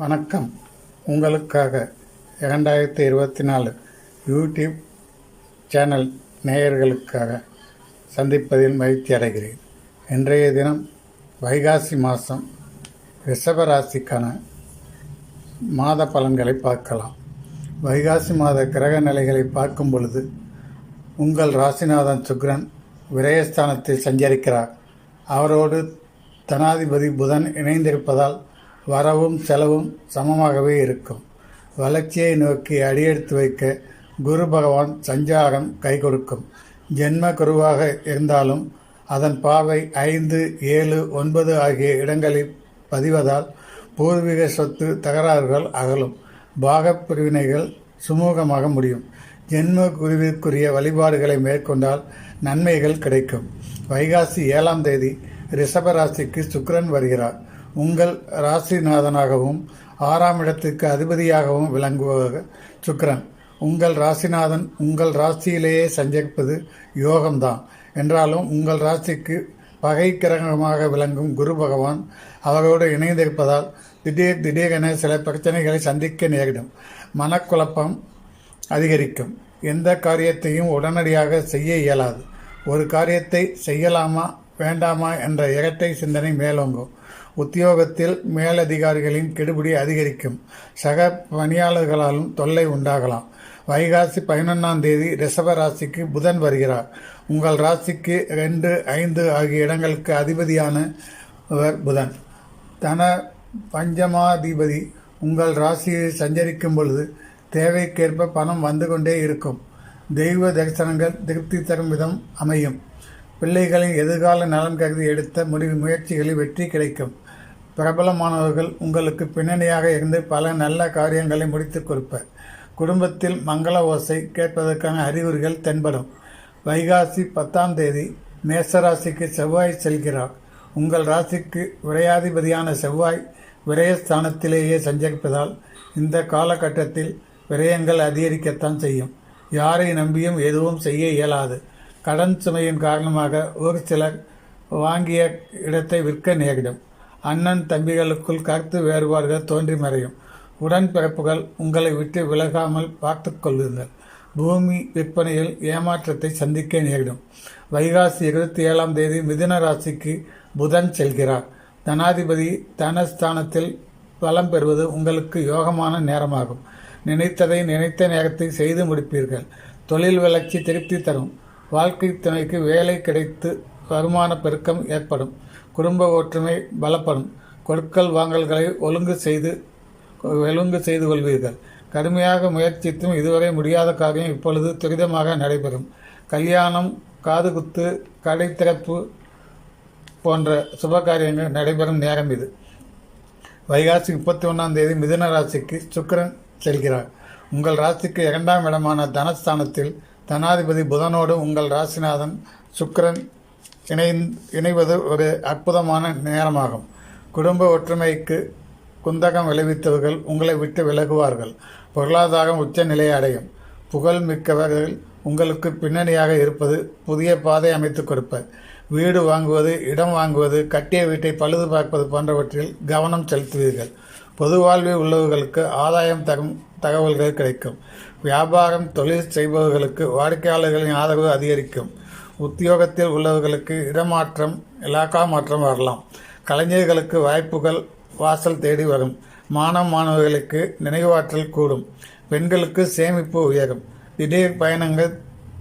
வணக்கம். உங்களுக்காக இரண்டாயிரத்தி இருபத்தி நாலு யூடியூப் சேனல் நேயர்களுக்காக சந்திப்பதில் மகிழ்ச்சி அடைகிறேன். இன்றைய தினம் வைகாசி மாதம் ரிஷபராசிக்கான மாத பலன்களை பார்க்கலாம். வைகாசி மாத கிரக நிலைகளை பார்க்கும் பொழுது உங்கள் ராசிநாதன் சுக்ரன் விரயஸ்தானத்தில் சஞ்சரிக்கிறார். அவரோடு தனாதிபதி புதன் இணைந்திருப்பதால் வரவும் செலவும் சமமாகவே இருக்கும். வளர்ச்சியை நோக்கி அடியெடுத்து வைக்க குரு பகவான் சஞ்சாரம் கை கொடுக்கும். ஜென்ம குருவாக இருந்தாலும் அதன் பார்வை ஐந்து ஏழு ஒன்பது ஆகிய இடங்களில் பதிவதால் பூர்வீக சொத்து தகராறுகள் அகலும். பாகப் பிரிவினைகள் சுமூகமாக முடியும். ஜென்ம குருவிற்குரிய வழிபாடுகளை மேற்கொண்டால் நன்மைகள் கிடைக்கும். வைகாசி ஏழாம் தேதி ரிஷபராசிக்கு சுக்ரன் வருகிறார். உங்கள் ராசிநாதனாகவும் ஆறாம் இடத்துக்கு அதிபதியாகவும் விளங்குவதாக சுக்கரன். உங்கள் ராசிநாதன் உங்கள் ராசியிலேயே சஞ்சரிப்பது யோகம்தான். என்றாலும் உங்கள் ராசிக்கு பகை கிரகமாக விளங்கும் குரு பகவான் அவரோடு இணைந்திருப்பதால் திடீர் திடீரென சில பிரச்சனைகளை சந்திக்க நேரிடும். மனக்குழப்பம் அதிகரிக்கும். எந்த காரியத்தையும் உடனடியாக செய்ய இயலாது. ஒரு காரியத்தை செய்யலாமா? வேண்டாமா என்ற இரட்டை சிந்தனை மேலோங்கும். உத்தியோகத்தில் மேலதிகாரிகளின் கெடுபிடி அதிகரிக்கும். சக பணியாளர்களாலும் தொல்லை உண்டாகலாம். வைகாசி பதினொன்றாம் தேதி ரிஷப ராசிக்கு புதன் வருகிறார். உங்கள் ராசிக்கு ரெண்டு ஐந்து ஆகிய இடங்களுக்கு அதிபதியான புதன். தன பஞ்சமாதிபதி உங்கள் ராசியை சஞ்சரிக்கும் பொழுது தேவைக்கேற்ப பணம் வந்து கொண்டே இருக்கும். தெய்வ தரிசனங்கள் திருப்தி தரும் விதம் அமையும். பிள்ளைகளின் எதிர்கால நலன் கருதி எடுத்த முடிவு முயற்சிகளில் வெற்றி கிடைக்கும். பிரபலமானவர்கள் உங்களுக்கு பின்னணியாக இருந்து பல நல்ல காரியங்களை முடித்துக் கொடுப்பர் குடும்பத்தில் மங்கள ஓசை கேட்பதற்கான அறிகுறிகள் தென்படும். வைகாசி பத்தாம் தேதி மேசராசிக்கு செவ்வாய் செல்கிறார். உங்கள் ராசிக்கு விரையாதிபதியான செவ்வாய் விரயஸ்தானத்திலேயே சஞ்சரிப்பதால் இந்த காலகட்டத்தில் விரயங்கள் அதிகரிக்கத்தான் செய்யும். யாரை நம்பியும் எதுவும் செய்ய இயலாது. கடன் சுமையின் காரணமாக ஒரு சிலர் வாங்கிய இடத்தை விற்க நேரிடும். அண்ணன் தம்பிகளுக்குள் கருத்து வேறுபாடுகள் தோன்றி மறையும். உடன்பிறப்புகள் உங்களை விட்டு விலகாமல் பார்த்து கொள்ளுங்கள். பூமி விற்பனையில் ஏமாற்றத்தை சந்திக்க நேரிடும். வைகாசி இருபத்தி ஏழாம் தேதி மிதுன ராசிக்கு புதன் செல்கிறார். தனாதிபதி தனஸ்தானத்தில் பலம் பெறுவது உங்களுக்கு யோகமான நேரமாகும். நினைத்ததை நினைத்த நேரத்தை செய்து முடிப்பீர்கள். தொழில் வளர்ச்சி திருப்தி தரும். வாழ்க்கை துணைக்கு வேலை கிடைத்து வருமான பெருக்கம் ஏற்படும். குடும்ப ஒற்றுமை பலப்படும். கொடுக்கல் வாங்கல்களை ஒழுங்கு செய்து ஒழுங்கு செய்து கொள்வீர்கள். கடுமையாக முயற்சித்தும் இதுவரை முடியாத காரியம் இப்பொழுது துரிதமாக நடைபெறும். கல்யாணம் காதுகுத்து கடை திறப்பு போன்ற சுப காரியங்கள் நடைபெறும் நேரம் இது. வைகாசி முப்பத்தி ஒன்றாம் தேதி மிதுன ராசிக்கு சுக்கரன் செல்கிறார். உங்கள் ராசிக்கு இரண்டாம் இடமான தனஸ்தானத்தில் தனாதிபதி புதனோடு உங்கள் ராசிநாதன் சுக்கரன் இணை இணைவது ஒரு அற்புதமான நேரமாகும். குடும்ப ஒற்றுமைக்கு குந்தகம் விளைவித்தவர்கள் உங்களை விட்டு விலகுவார்கள். பொருளாதாரம் உச்ச நிலையை அடையும். புகழ் மிக்கவர்கள் உங்களுக்கு பின்னணியாக இருப்பது புதிய பாதை அமைத்துக் கொடுப்பர் வீடு வாங்குவது இடம் வாங்குவது கட்டிய வீட்டை பழுது பார்ப்பது போன்றவற்றில் கவனம் செலுத்துவீர்கள். பொது வாழ்வில் உள்ளவர்களுக்கு ஆதாயம் தரும் தகவல்கள் கிடைக்கும். வியாபாரம் தொழில் செய்பவர்களுக்கு வாடிக்கையாளர்களின் ஆதரவு அதிகரிக்கும். உத்தியோகத்தில் உள்ளவர்களுக்கு இடமாற்றம் இலாக்கா மாற்றம் வரலாம். கலைஞர்களுக்கு வாய்ப்புகள் வாசல் தேடி வரும். மாணவ மாணவர்களுக்கு நினைவாற்றல் கூடும். பெண்களுக்கு சேமிப்பு உயரும். திடீர் பயணங்கள்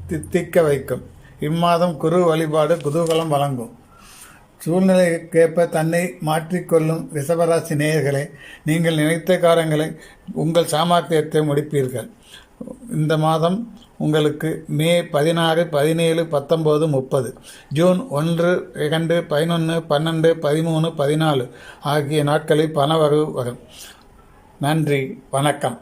தித்திக்க வைக்கும். இம்மாதம் குரு வழிபாடு குதூகலம் வழங்கும். சூழ்நிலைக்கேற்ப தன்னை மாற்றிக்கொள்ளும் ரிஷபராசி நேயர்களே நீங்கள் நினைத்த காரங்களை உங்கள் சாமர்த்தியத்தை முடிப்பீர்கள். இந்த மாதம் உங்களுக்கு மே பதினாறு பதினேழு பத்தொம்போது முப்பது ஜூன் ஒன்று இரண்டு பதினொன்று பன்னெண்டு பதிமூணு பதினாலு ஆகிய நாட்களில் பணவரவு வரும். நன்றி வணக்கம்.